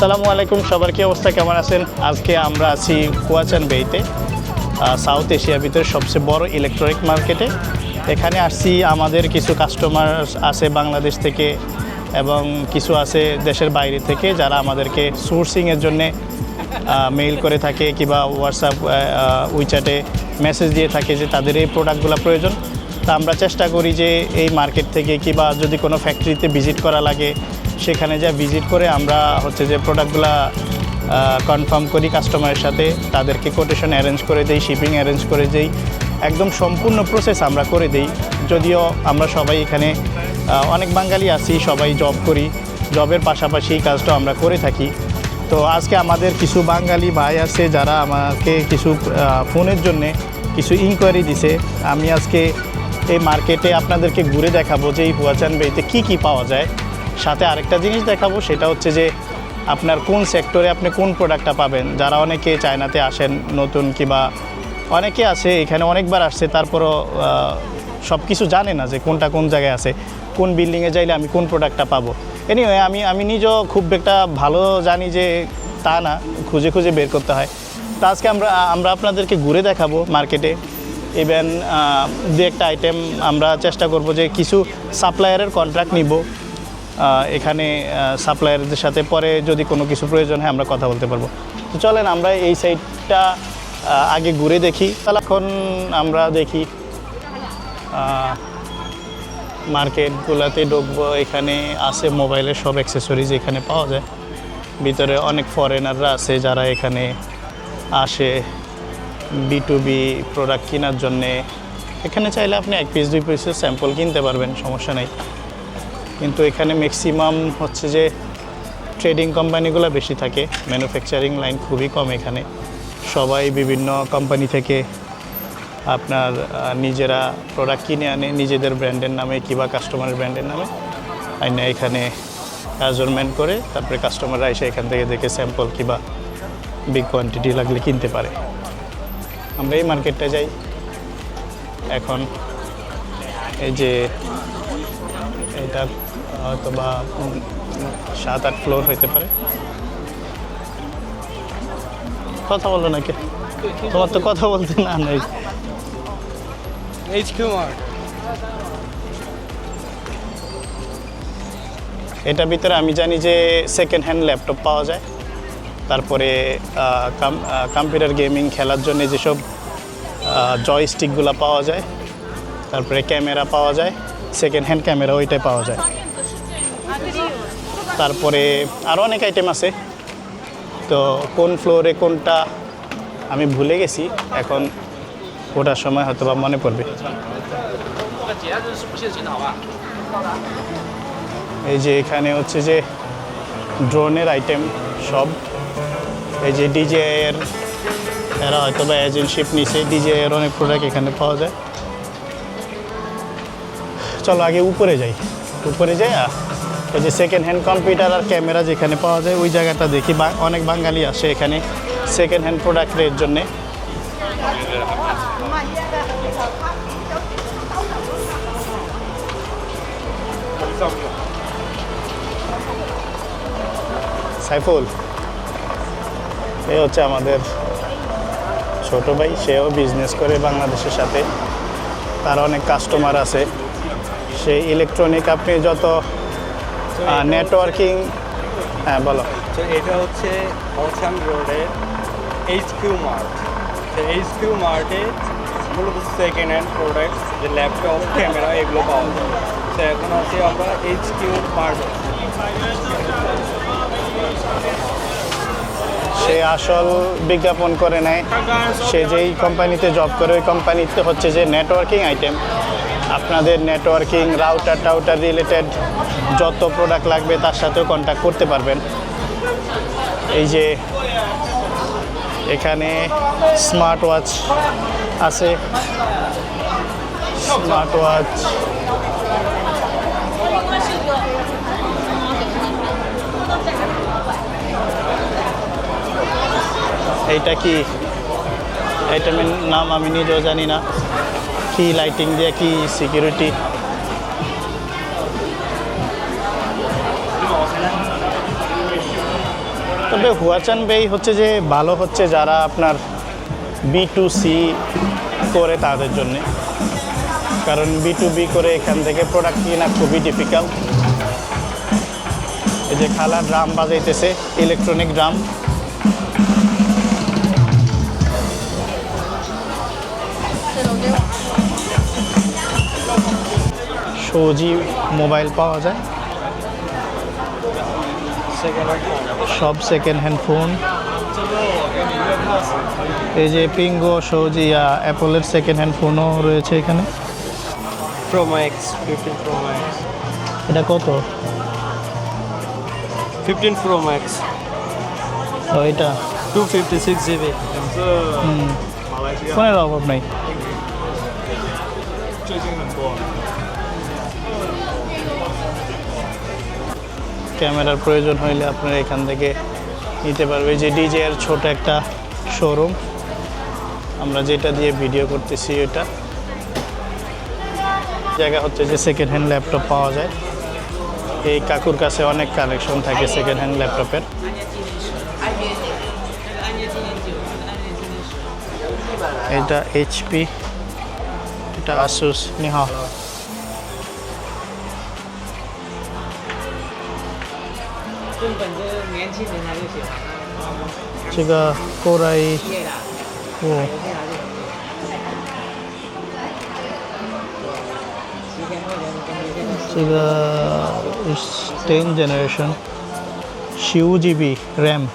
আসসালামু আলাইকুম, সবার কি অবস্থা, কেমন আছেন? আজকে আমরা আছি কুয়াচান বেইতে সাউথ এশিয়ার ভিতরে সবচেয়ে বড় ইলেকট্রনিক মার্কেটে এখানে আসছি, আমাদের কিছু কাস্টমার আছে বাংলাদেশ থেকে এবং কিছু আছে দেশের বাইরে থেকে, যারা আমাদেরকে সোর্সিংয়ের জন্যে মেইল করে থাকে কিংবা হোয়াটসঅ্যাপ উইচ্যাটে মেসেজ দিয়ে থাকে যে তাদের এই প্রোডাক্টগুলো প্রয়োজন। তা আমরা চেষ্টা করি যে এই মার্কেট থেকে কিংবা যদি কোনো ফ্যাক্টরিতে ভিজিট করা লাগে সেখানে যা ভিজিট করে আমরা হচ্ছে যে প্রোডাক্টগুলা কনফার্ম করি কাস্টমারের সাথে, তাদেরকে কোটেশন অ্যারেঞ্জ করে দেই শিপিং অ্যারেঞ্জ করে দেই। একদম সম্পূর্ণ প্রসেস আমরা করে দেই। যদিও আমরা সবাই এখানে অনেক বাঙালি আছি, সবাই জব করি। জবের পাশাপাশি এই কাজটা আমরা করে থাকি। তো আজকে আমাদের কিছু বাঙালি ভাই আছে যারা আমাকে কিছু ফোনের জন্যে কিছু ইনকোয়ারি দিছে। আমি আজকে এই মার্কেটে আপনাদেরকে ঘুরে দেখাবো যে এই হুয়াচান বেইতে কী কী পাওয়া যায়। সাথে আরেকটা জিনিস দেখাবো, সেটা হচ্ছে যে আপনার কোন সেক্টরে আপনি কোন প্রোডাক্টটা পাবেন। যারা অনেকে চায়নাতে আসেন নতুন কিংবা অনেকে আছে, এখানে অনেকবার আসছে, তারপরও সব কিছু জানে না যে কোনটা কোন জায়গায় আছে, কোন বিল্ডিংয়ে যাইলে আমি কোন প্রোডাক্টটা পাবো। এনিওয়ে আমি আমি নিজেও খুব একটা ভালো জানি যে তা না, খুঁজে খুঁজে বের করতে হয়। তো আজকে আমরা আমরা আপনাদেরকে ঘুরে দেখাবো মার্কেটে ইভেন দু একটা আইটেম আমরা চেষ্টা করব যে কিছু সাপ্লায়ারের কন্ট্রাক্ট নিব। এখানে সাপ্লায়ারদের সাথে। পরে যদি কোনো কিছু প্রয়োজন হয়, আমরা কথা বলতে পারব। তো চলেন, আমরা এই সাইডটা আগে ঘুরে দেখি। তাহলে এখন আমরা দেখি মার্কেটগুলোতে ঢুকবো। এখানে আছে মোবাইলের সব অ্যাক্সেসরিজ এখানে পাওয়া যায়। ভিতরে অনেক ফরেনাররা আছে যারা এখানে আসে বি টু বি প্রোডাক্ট কেনার জন্যে। এখানে চাইলে আপনি এক পিস দুই পিসের স্যাম্পল কিনতে পারবেন, সমস্যা নেই। কিন্তু এখানে ম্যাক্সিমাম হচ্ছে যে ট্রেডিং কোম্পানিগুলো বেশি থাকে। ম্যানুফ্যাকচারিং লাইন খুবই কম এখানে। সবাই বিভিন্ন কোম্পানি থেকে আপনার নিজেরা প্রোডাক্ট কিনে আনে, নিজেদের ব্র্যান্ডের নামে কিংবা কাস্টমারের ব্র্যান্ডের নামে। আইনা এখানে মেজারমেন্ট করে, তারপরে কাস্টমাররা এসে এখান থেকে দেখে স্যাম্পল কিংবা বিগ কোয়ান্টিটি লাগলে কিনতে পারে। আমরা এই মার্কেটটা যাই। এখন এই যে, এটা হয়তো বা সাত আট ফ্লোর হইতে পারে। কথা বলো নাকি? তোমার তো কথা বলতে না নাই। Mart. এটার ভিতরে আমি জানি যে সেকেন্ড হ্যান্ড ল্যাপটপ পাওয়া যায়। তারপরে কম্পিউটার গেমিং খেলার জন্য যেসব জয়স্টিকগুলো পাওয়া যায়। তারপরে ক্যামেরা পাওয়া যায়। সেকেন্ড হ্যান্ড ক্যামেরা ওইটাই পাওয়া যায়। তারপরে আরও অনেক আইটেম আছে। তো কোন ফ্লোরে কোনটা আমি ভুলে গেছি, এখন ওটার সময় হয়তো বা মনে পড়বে। এই যে এখানে হচ্ছে যে ড্রোনের আইটেম সব। এই যে ডিজে এর, এরা হয়তো বা এজেন্টশিপ নিছে। ডিজে এর অনেক প্রোডাক্ট এখানে পাওয়া যায়। চলো আগে উপরে যাই। উপরে যাই ওই যে সেকেন্ড হ্যান্ড কম্পিউটার আর ক্যামেরা যেখানে পাওয়া যায়, ওই জায়গাটা দেখি। অনেক বাঙালি আসে এখানে সেকেন্ড হ্যান্ড প্রোডাক্টের জন্যে। সাইফুল এই হচ্ছে আমাদের ছোট ভাই, সেও বিজনেস করে বাংলাদেশের সাথে। তার অনেক কাস্টমার আছে। সেই ইলেকট্রনিক আপনি যত নেটওয়ার্কিং হ্যাঁ বলো। তো এটা হচ্ছে অশান রোডে এইচ কিউ মার্ট তো এইচ কিউ মার্টে মূলত সেকেন্ড হ্যান্ড প্রোডাক্ট যে ল্যাপটপ ক্যামেরা এগুলো পাওয়া যায়। তো এখন আছি আমরা এইচ কিউ মার্টে সে আসল বিজ্ঞাপন করে নেয়। সে যেই কোম্পানিতে জব করে ওই কোম্পানিতে হচ্ছে যে নেটওয়ার্কিং আইটেম আপনাদের নেটওয়ার্কিং রাউটার টাউটার রিলেটেড যত প্রোডাক্ট লাগবে তার সাথেও কন্ট্যাক্ট করতে পারবেন। এই যে এখানে স্মার্ট ওয়াচ আছে। স্মার্ট ওয়াচ এইটা কি? আইটেমের নাম আমি নিজেও জানি না। কি লাইটিং দিয়ে কি সিকিউরিটি তবে হুয়াচান বেই হচ্ছে যে ভালো হচ্ছে যারা আপনার বি টু সি করে তাদের জন্যে। কারণ বি টু বি করে এখান থেকে প্রোডাক্ট কিনা খুবই ডিফিকাল্ট এই যে খালা ড্রাম বাজাইতেছে ইলেকট্রনিক ড্রাম সৌজি মোবাইল পাওয়া যায়। সব সেকেন্ড হ্যান্ড ফোন এই যে পিঙ্গো সৌজি অ্যাপলের সেকেন্ড হ্যান্ড ফোনও রয়েছে এখানে। Pro max fifteen pro max এটা কত? ফিফটিন প্রো ম্যাক্স ও এটা? টু ফিফটি সিক্স জিবি ফোনের অভাব নাই। ক্যামেরার প্রয়োজন হইলে আপনারা এখান থেকে নিতে পারবে। যে ডিজে এর ছোট একটা শোরুম আমরা যেটা দিয়ে ভিডিও করতেছি এটা। জায়গা হচ্ছে যে সেকেন্ড হ্যান্ড ল্যাপটপ পাওয়া যায়। এই কাকুর কাছে অনেক কালেকশন থাকে সেকেন্ড হ্যান্ড ল্যাপটপের এটা এইচপি এটা Asus Niha. 日本就是年轻人他就喜欢。这个过来，哦。这个 is 10 generation 15 GB RAM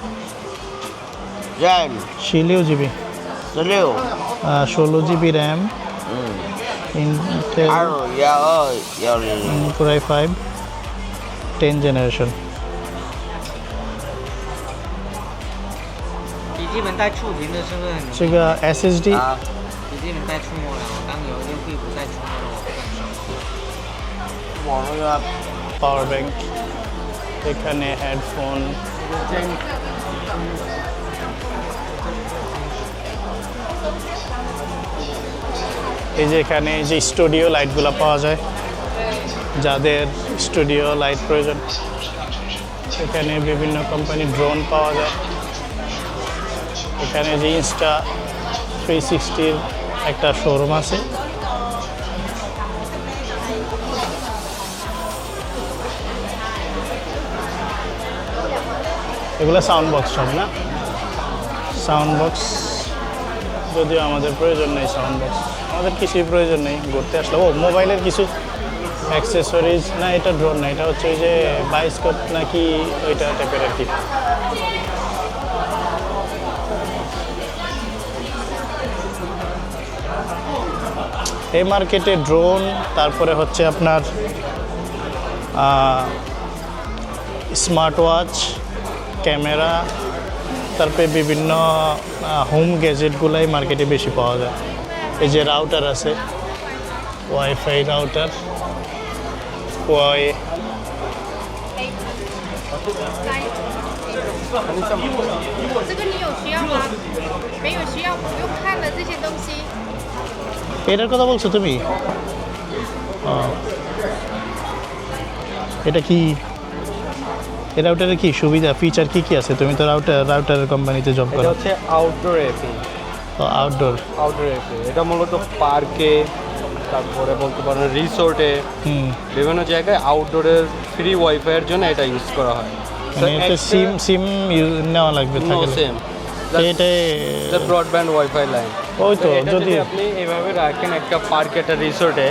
RAM 16 GB 16 uh, 16 GB RAM Intel Intel i5 generation 笔记本带触屏的是不是很容易？这个 SSD 啊，笔记本带触摸的，我刚有一个屁股带触摸的，我不敢手。我那个 power bank এখানে হেডফোন এই যে এখানে এই যে স্টুডিও লাইটগুলো পাওয়া যায় যাদের স্টুডিও লাইট প্রয়োজন এখানে বিভিন্ন কোম্পানির ড্রোন পাওয়া যায় এখানে যে ইনস্টা থ্রি সিক্সটির একটা শোরুম আছে। এগুলো সাউন্ড বক্স সব, না? সাউন্ড বক্স যদিও আমাদের প্রয়োজন নেই সাউন্ড বক্স আমাদের কিছুই প্রয়োজন নেই ঘুরতে আসলে। ও, মোবাইলের কিছু অ্যাক্সেসরিজ না, এটা ড্রোন না, এটা হচ্ছে ওই যে বাইস্কোপ নাকি ওইটা টাইপের আর কি। এই মার্কেটে ড্রোন তারপরে হচ্ছে আপনার স্মার্ট ওয়াচ ক্যামেরা, তারপরে বিভিন্ন হোম গ্যাজেটগুলাই মার্কেটে বেশি পাওয়া যায়। এই যে রাউটার আছে ওয়াইফাই রাউটার ওয়াই এটার কথা বলছো তুমি? এটা কি? এই রাউটারের কি সুবিধা? ফিচার কি কি আছে? তুমি তো রাউটার রাউটারের কোম্পানিতে জব এটা করো। হচ্ছে outdoor AP outdoor outdoor AP এটা মূলত পার্কে তারপরে বলতে পারো রিসোর্টে বিভিন্ন জায়গায় আউটডোরের ফ্রি ওয়াইফাইয়ের জন্য এটা ইউজ করা হয়। এটা সিম সিম নেওয়া লাগবে নো থাকলে। সেম এটাই ব্রডব্যান্ড ওয়াইফাই লাইন ওই তো যদি আপনি এভাবে রাখেন একটা পার্কে একটা রিসোর্টে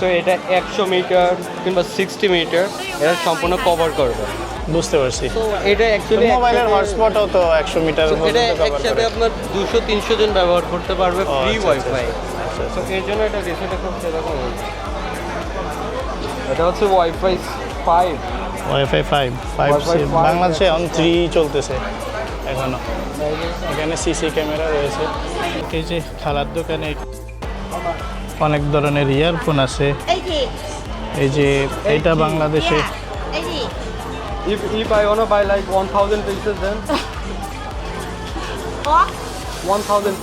তো এটা একশো মিটার কিংবা সিক্সটি মিটার এটা সম্পূর্ণ কভার করবে। বুঝতে পারছি। এটা অ্যাকচুয়ালি মোবাইলের হটস্পটও তো একশো মিটার এটা একসাথে আপনার দুশো তিনশো জন ব্যবহার করতে পারবে ফ্রি ওয়াইফাই তো এর জন্য এটা রিসোর্টে খুব সেরকম এটা হচ্ছে WiFi five WiFi five five বাংলাদেশে অন থ্রি চলতেছে। এখনও। এখানে সিসি ক্যামেরা রয়েছে। এই যে খালার দোকানে অনেক ধরনের ইয়ারফোন আছে। এই যে এইটা বাংলাদেশে। If if i want to buy like 1000 pieces then? What? 1000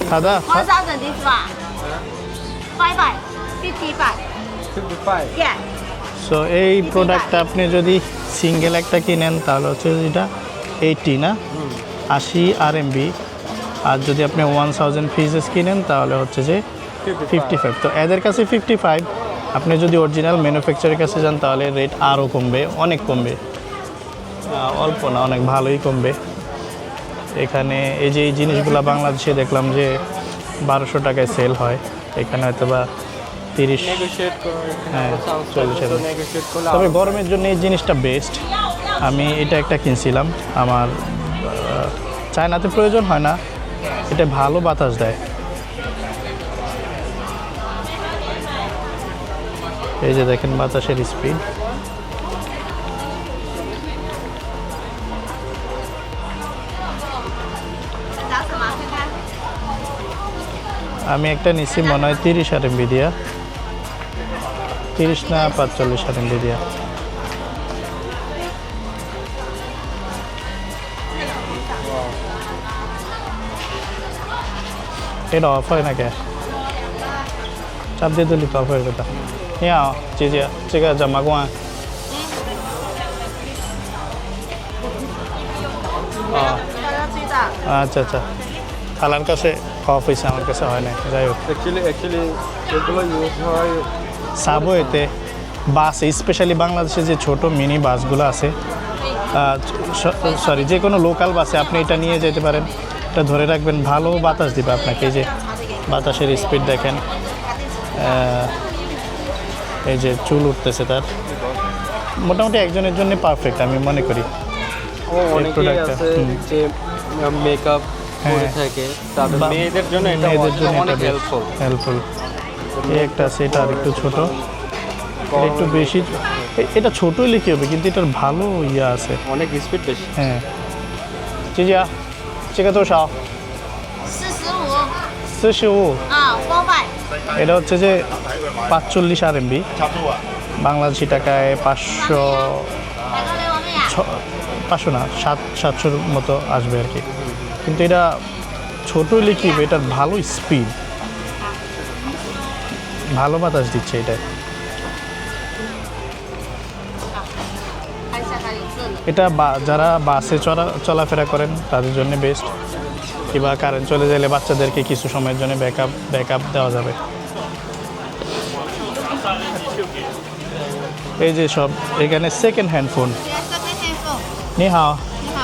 এই প্রোডাক্টটা আপনি যদি সিঙ্গেল একটা কিনেন তাহলে হচ্ছে এটা 80 না? আশি আর এমবি আর যদি আপনি ওয়ান থাউজেন্ড ফিজেস কিনেন তাহলে হচ্ছে যে ফিফটি ফাইভ তো এদের কাছে ফিফটি ফাইভ আপনি যদি অরিজিনাল ম্যানুফ্যাকচারের কাছে যান তাহলে রেট আরও কমবে অনেক কমবে। অল্প না অনেক ভালোই কমবে। এখানে এই যে এই জিনিসগুলো বাংলাদেশে দেখলাম যে বারোশো টাকায় সেল হয়। এখানে হয়তো বা তিরিশ হ্যাঁ, চল্লিশ তবে গরমের জন্য এই জিনিসটা বেস্ট আমি এটা একটা কিনছিলাম আমার চায়নাতে প্রয়োজন হয় না। এটা ভালো বাতাস দেয়। এই যে দেখেন বাতাসের স্পিড। আমি একটা নিচ্ছি মনে হয় তিরিশ আর এমবি দিয়া। তিরিশ না পাঁচচল্লিশ আর এমবি দিয়া। এটা অফ হয় নাকি? চাপ দিয়ে দিলি তো অফ হয়ে কথা ইয়া চিজিয়া ঠিক আছে জামা গোয়া আচ্ছা আচ্ছা।, আচ্ছা, আচ্ছা। থালার কাছে অফ হয়েছে আমার কাছে হয় না যাই হোক। অ্যাকচুয়ালি অ্যাকচুয়ালি হয় সাবো এতে। বাস স্পেশালি বাংলাদেশে যে ছোট মিনি বাসগুলো আছে সরি যে কোনো লোকাল বাসে আপনি এটা নিয়ে যেতে পারেন। বাইকটা ধরে রাখবেন ভালো বাতাস দিবে আপনাকে। এই যে বাতাসের স্পিড দেখেন এই যে চুল উঠতেছে তার। মোটামুটি একজনের জন্য পারফেক্ট আমি মনে করি। হ্যাঁ। জন্য একটা সেটা আর একটু ছোট। একটু বেশি এটা লিখে হবে কিন্তু এটার ভালো ইয়ে আছে। অনেক স্পিড বেশি। হ্যাঁ। 这个多少？四十五四十五。啊，包卖。 এটা হচ্ছে যে পাঁচচল্লিশ আর এমবি বাংলাদেশি টাকায় পাঁচশো 买个雷王妹呀？ ছ- পাঁচশো না সাত সাতশোর মতো আসবে আর কি কিন্তু এটা ছোটোই লিখিব এটার ভালো স্পিড ভালো বাতাস দিচ্ছে এটা এটা বা- যারা বাসে চলা চলাফেরা করেন তাদের জন্য বেস্ট কিংবা কারেন্ট চলে গেলে বাচ্চাদেরকে কিছু সময়ের জন্য ব্যাকআপ ব্যাকআপ দেওয়া যাবে এই যে সব এখানে second hand phone 这个是黑凤，你好你好，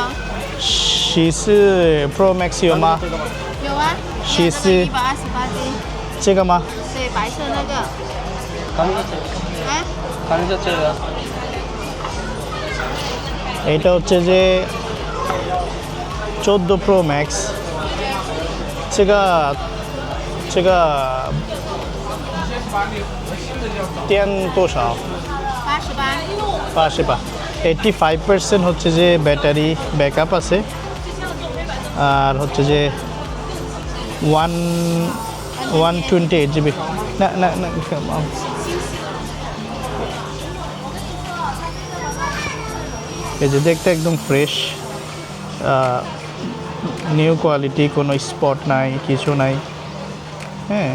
十四 Pro Max 有吗？有啊。其实一百二十八 G，这个吗？对，白色那个。 এটা হচ্ছে যে চোদ্দ প্রো ম্যাক্স সেটা পাশে পা এইটটি ফাইভ পার্সেন্ট হচ্ছে যে ব্যাটারি ব্যাকআপ আছে। আর হচ্ছে যে one one twenty eight G B না না এই যে দেখতে একদম ফ্রেশ নিউ কোয়ালিটি কোনো স্পট নাই কিছু নাই হ্যাঁ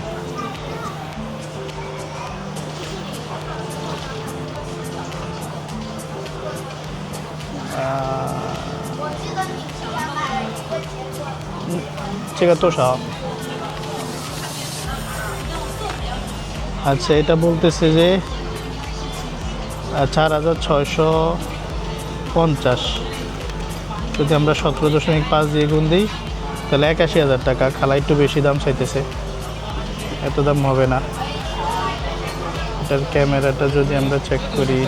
আহ, 这个多少আচ্ছা এটা বলতেছে যে চার হাজার ছয়শো পঞ্চাশ। যদি আমরা সতেরো দশমিক পাঁচ দিয়ে গুণ দিই, তাহলে একাশি হাজার টাকা। খালা একটু বেশি দাম চাইতেছে। এত দাম হবে না। এটার ক্যামেরাটা যদি আমরা চেক করি।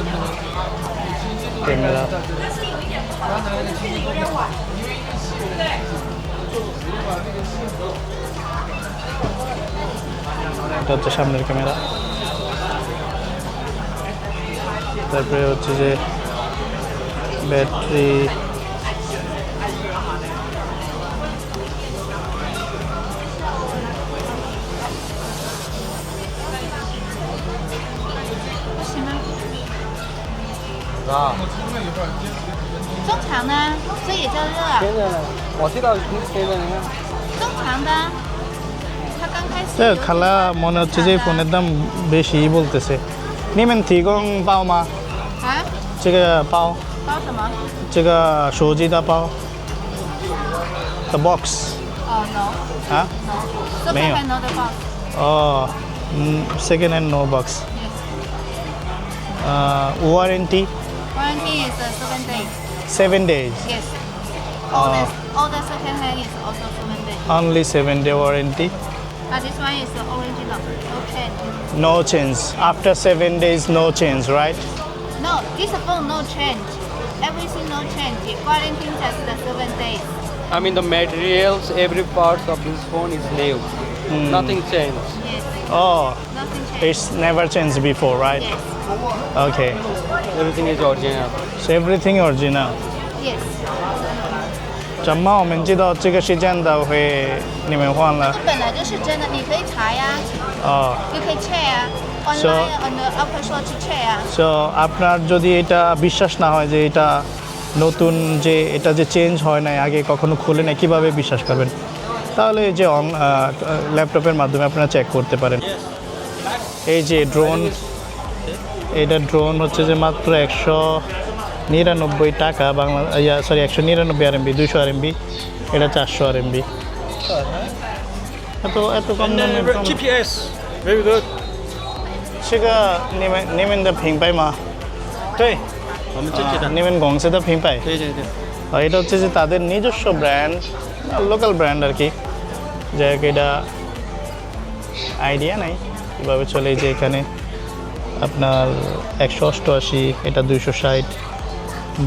ক্যামেরা। এটা হচ্ছে সামনের ক্যামেরা। তারপরে হচ্ছে যে ব্যাটারি中长的，这也叫热。现在呢，我知道现在你看，中长的，它刚开始 তো 有点 খালা মনে হচ্ছে যে এই ফোনের দাম বেশি বলতেছে নিমেন থিগং পাও মা 啊， 这个包 包 包什么？这个手机的包，the box 哦、n o 啊， no，没有 second hand no 的 box。哦，嗯，second hand no box， Yes。呃，warranty Warranty is uh, seven days. seven days Yes. All the all the second hand is also seven days. only seven day warranty But this one is the original. No change. no change after seven days no change right No, this phone no change. Everything no change. Quarantine just the seven days. I mean the materials, every part of this phone is new. Nothing changed. Yes. oh Nothing change. it's never changed before right Yes. okay Everything is original. so everything original Yes. 怎么我们知道这个是真的会你们换了这本来就是真的，你可以查呀，哦你可以 check 啊 so আপনার যদি এটা বিশ্বাস না হয় যে এটা নতুন যে এটা যে চেঞ্জ হয় নাই আগে কখনো খুলে নাই কীভাবে বিশ্বাস করবেন? তাহলে এই যে অন ল্যাপটপের মাধ্যমে আপনারা চেক করতে পারেন। এই যে ড্রোন এটা ড্রোন হচ্ছে যে মাত্র একশো নিরানব্বই টাকা বাংলা ইয়া সরি একশো নিরানব্বই আর এমবি দুশো আর এমবি এটা চারশো আর এমবি এত এত কম good. 这个你们你们的品牌吗？对，我们自己的。你们公司的品牌？对对对。আর এটা হচ্ছে যে তাদের নিজস্ব ব্র্যান্ড লোকাল ব্র্যান্ড আর কি যাই হোক এটা আইডিয়া নাই কীভাবে চলে এই যে এখানে আপনার একশো অষ্টআশি এটা দুইশো ষাট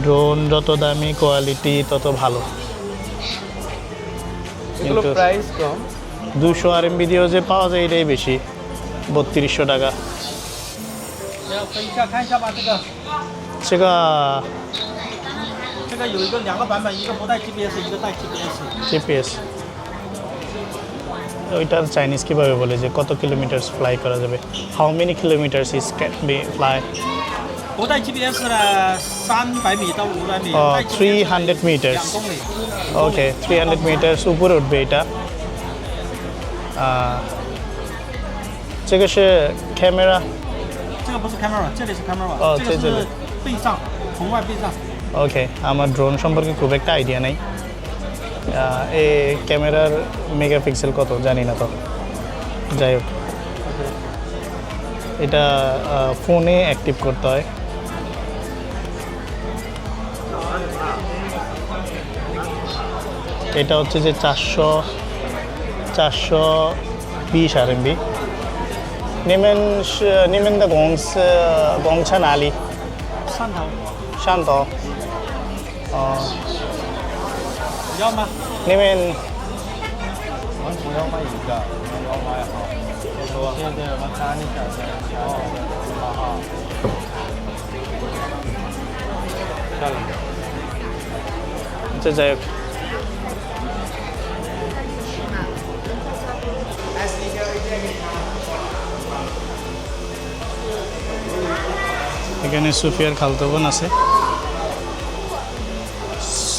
ড্রোন যত দামি কোয়ালিটি তত ভালো এগুলো কিন্তু- প্রাইস কম দুশো আর এমবি দিয়েও যে পাওয়া যায় এটাই বেশি বত্রিশশো টাকা 要分一下看一下吧，这个 সেটা 这个有一个两个版本，一个不带 GPS，一个带 GPS。 জিপিএস ওইটার চাইনিজ কীভাবে বলে যে কত কিলোমিটার ফ্লাই করা যাবে how many kilometres is can be fly 不带 GPS 的三百米到五百米，哦带 GPS 300 meters 两公里。 okay three hundred metres উপরে উঠবে এটা আহ,这个是 ক্যামেরা 这个 不是 camera，这里是 camera，、哦这个这这里是背上，红外背上。 ওকে আমার ড্রোন সম্পর্কে খুব একটা আইডিয়া নেই আহ, এই ক্যামেরার মেগাপিক্সেল কত জানি না তো যাই হোক এটা ফোনে অ্যাক্টিভ করতে হয় এটা হচ্ছে যে চারশো চারশো বিশ আর এমবি 你们是你们的公司广场哪里？汕头。汕头。哦。要吗？你们？我们不要买一个我们要买好。多谢谢我看你表现哦。好好漂亮这这 এখানে সুফিয়ার খালতো বোন আছে।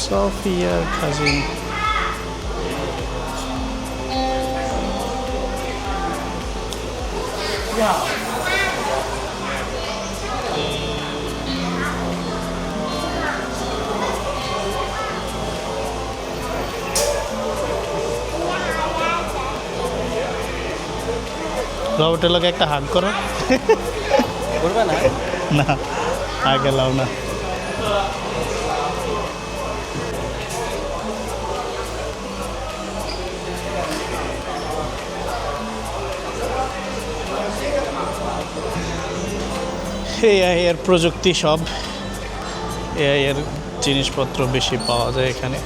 সফিয়ার কাজিন রবটের লোক একটা হাগ করো। করবে না? না, আগে লাও না। এআই এর প্রযুক্তি সব এআই এর জিনিসপত্র বেশি পাওয়া যায় এখানে।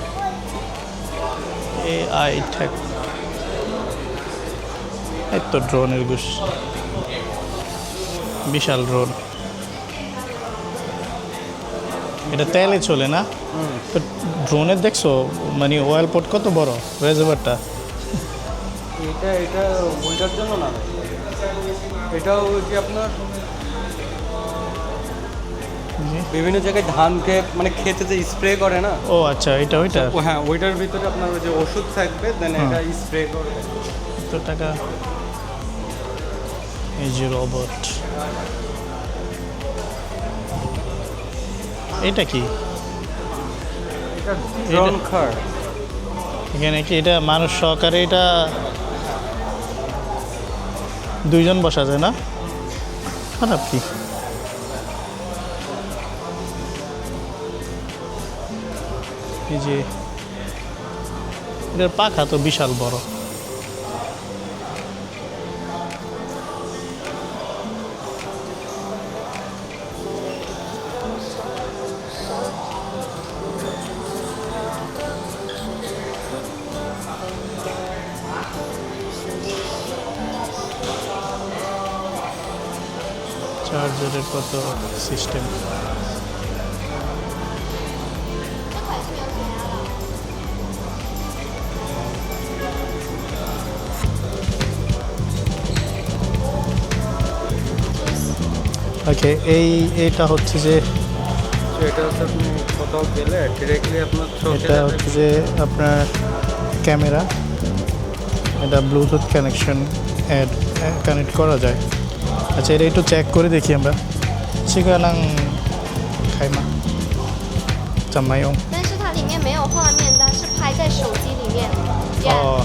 এআই ঠেক এই তো ড্রোনের গুস বিশাল ড্রোন এটা তেলে চলে না? তো ড্রোনের দেখছ? মানে অয়েল পোর্ট কত বড়? রেজার্ভারটা এটা এটা ওইটার জন্য না এটাও যে আপনার বিভিন্ন জায়গায় ধান খেয়ে মানে খেতে যে স্প্রে করে না? ও আচ্ছা এটা ওইটা? হ্যাঁ ওইটার ভিতরে আপনার যে ওষুধ থাকবে দেন। এটা স্প্রে করবে। কত টাকা। এই যে রোবট এটা কি? এখানে কি? এটা মানুষ সহকারে এটা দুইজন বসা যায় না? খারাপ কি? এই যে এটার পাখা তো বিশাল বড়। চার্জারের সিস্টেম। ওকে এই এটা হচ্ছে যে এটা হচ্ছে আপনি কোথাও গেলে ডিরেক্টলি আপনার এটা হচ্ছে যে আপনার ক্যামেরা। এটা ব্লুটুথ কানেকশন অ্যাড কানেক্ট করা যায়। আচ্ছা এটা একটু চেক করে দেখি আমরা। 这个呢开吗怎么用但是它里面没有画面它是拍在手机里面 yeah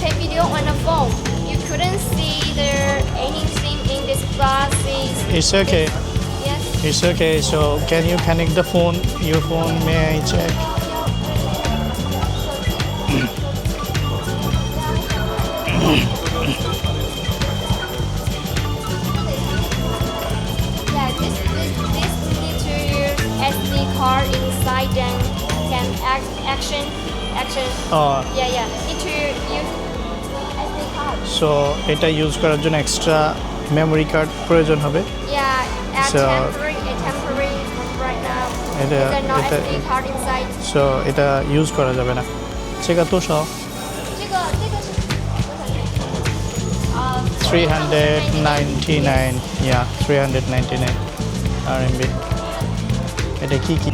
pay video on the phone you couldn't see there anything in this glasses it's okay yes it's okay so can you connect the phone your phone may I check are inside then can act, action action oh uh, yeah yeah it to use SD card so এটা use করার জন্য extra memory card প্রয়োজন হবে yeah at so, temporary at temporary right now এটা এটা card inside so এটা use করা যাবে না সেটা তো সহ 399 yeah 399 RMB এটা কি কি?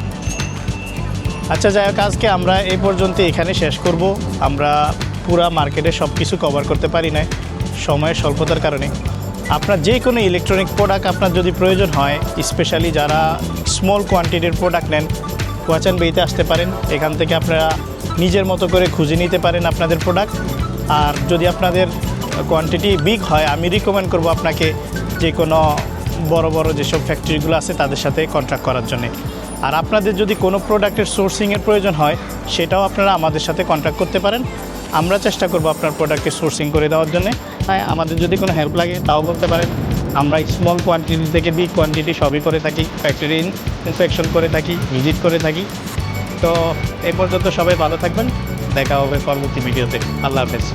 আচ্ছা যাই হোক, আজকে আমরা এই পর্যন্ত এখানে শেষ করব। আমরা পুরা মার্কেটে সব কিছু কভার করতে পারি না সময়ের স্বল্পতার কারণে। আপনার যে কোনো ইলেকট্রনিক প্রোডাক্ট আপনার যদি প্রয়োজন হয় স্পেশালি যারা স্মল কোয়ান্টিটির প্রোডাক্ট নেন কোয়াচান বেইতে আসতে পারেন। এখান থেকে আপনারা নিজের মতো করে খুঁজে নিতে পারেন আপনাদের প্রোডাক্ট আর যদি আপনাদের কোয়ান্টিটি বিগ হয়, আমি রিকমেন্ড করব আপনাকে যে কোনো বড় বড় যেসব ফ্যাক্টরিগুলো আছে, তাদের সাথে কন্ট্রাক্ট করার জন্য। আর আপনাদের যদি কোনো প্রোডাক্টের সোর্সিংয়ের প্রয়োজন হয়, সেটাও আপনারা আমাদের সাথে কন্ট্যাক্ট করতে পারেন। আমরা চেষ্টা করব আপনার প্রোডাক্টের সোর্সিং করে দেওয়ার জন্য। হ্যাঁ আমাদের যদি কোনো হেল্প লাগে, তাও বলতে পারেন। আমরা স্মল কোয়ান্টিটি থেকে বিগ কোয়ান্টিটি সবই করে থাকি। ফ্যাক্টরি ইনস্পেকশন করে থাকি ভিজিট করে থাকি। তো এ পর্যন্ত সবাই ভালো থাকবেন। দেখা হবে পরবর্তী ভিডিওতে। আল্লাহ হাফেজ।